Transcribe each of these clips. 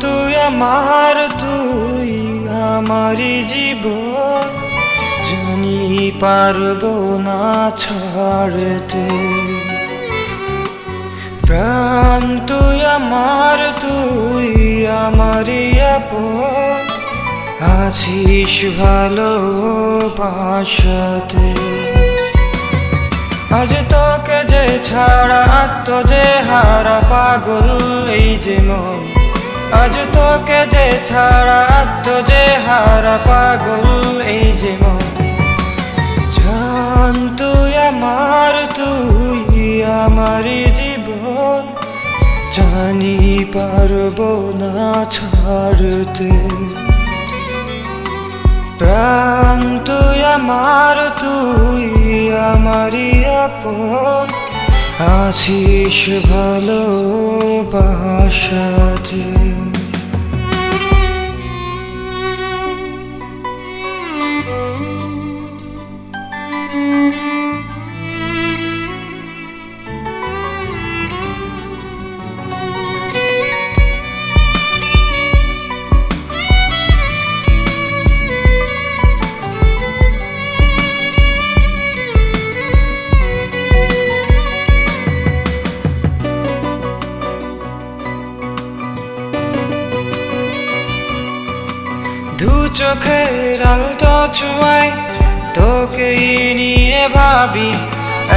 তুই আমার, তুই আমারই জীবন। জানি পারব না ছাড়তে। প্রাণ তুই আমার, তুই আমারই আপন। আছিস ভালো বাসাতে আজ যে ছাড়া তো যে হারা পাগল, এই যে মন। আজ তোকে যে ছাড়া তো যে হারা পাগল, এই যে মন। জান তুই আমার, তুই আমারই জীবন। জানি পারব না ছাড়তে। প্রাণ তুই আমার, তুই আমারই আপন। আছিস ভালো বাসাতে চোখের আলতো ছুয়াই তোকে নিয়ে ভাবি,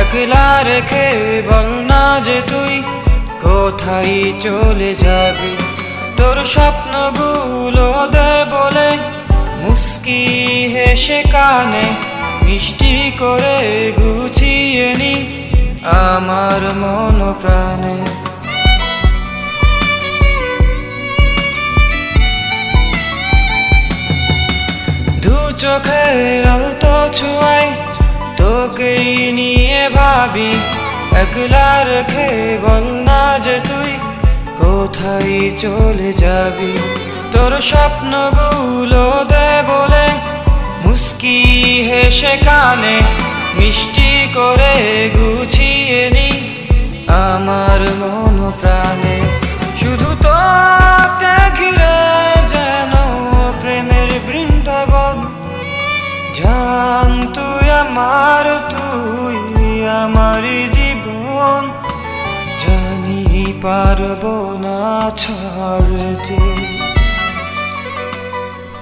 একলা রেখে বল না যে তুই কোথায় চলে যাবি। তোর স্বপ্নগুলো দে বলে মুস্কি হেসে কানে, মিষ্টি করে গুছিয়ে নি আমার মন প্রাণে চোখের আলতো ছুয়াই তোকেই নিয়ে ভাবি, একলা রেখে বল না যে তুই কোথায় চলে যাবি। তোর স্বপ্নগুলো দে বলে মুস্কি হেসে কানে, মিষ্টি করে গুছিয়ে নি আমার মন প্রাণে শুধু তোকে ঘিরে পারব না ছাড়তে।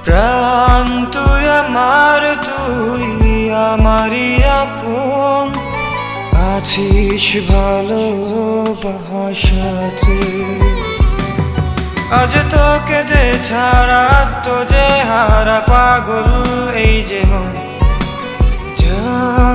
প্রাণ তুই আমার, তুই আমারই আপন। আছিস ভালো বাসাতে আজ তোকে যে ছাড়া তো যে হারা পাগল, এই যে মন। জান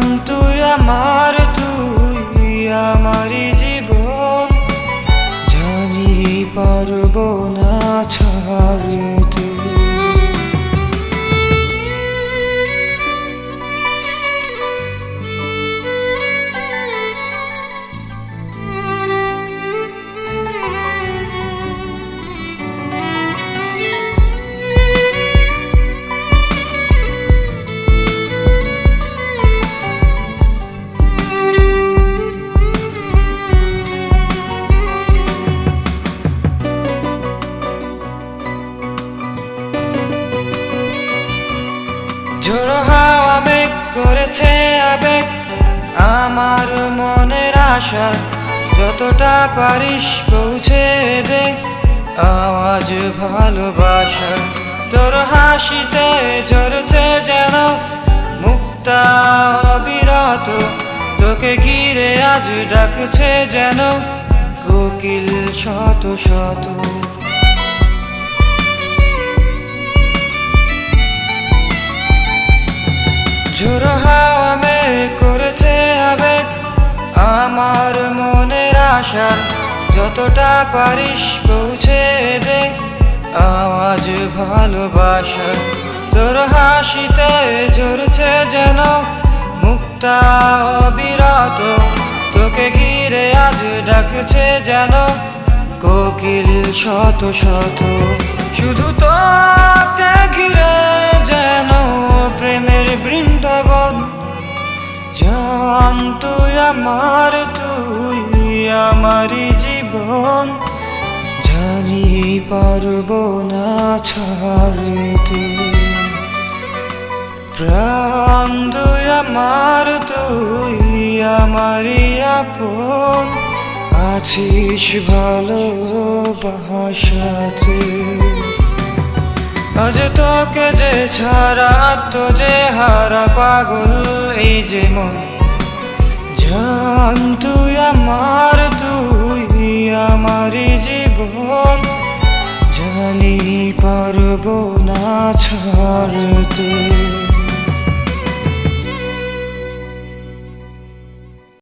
আশা যতটা পারিস পৌঁছে দে। আওয়াজ ভালোবাসা তোর হাসিতে ঝরছে যেন মুক্তা বিরত তোকে ঘিরে আজ ডাকছে যেন কোকিল শত শত। যতটা পারিস পৌঁছে দে আওয়াজ ভালোবাসা। তোর হাসিতে ঝরছে যেন মুক্তা অবিরত। তোকে ঘিরে আজ ডাকছে যেন কোকিল শত শত। শুধু তোকে ঘিরে যেন প্রেমের বৃন্দাবন। জান তুই আমার, তুই আমারই জীবন জানি পারব না ছাড়তে। প্রাণ তুই আমার তুই আমারই আপন। আছিস ভালো বাসাতে আজ তোকে যে ছাড়া তো যে হারা পাগল, এই যে মন। জান তুই আমার তুই আমারই জীবন জানি পারব না ছাড়তে।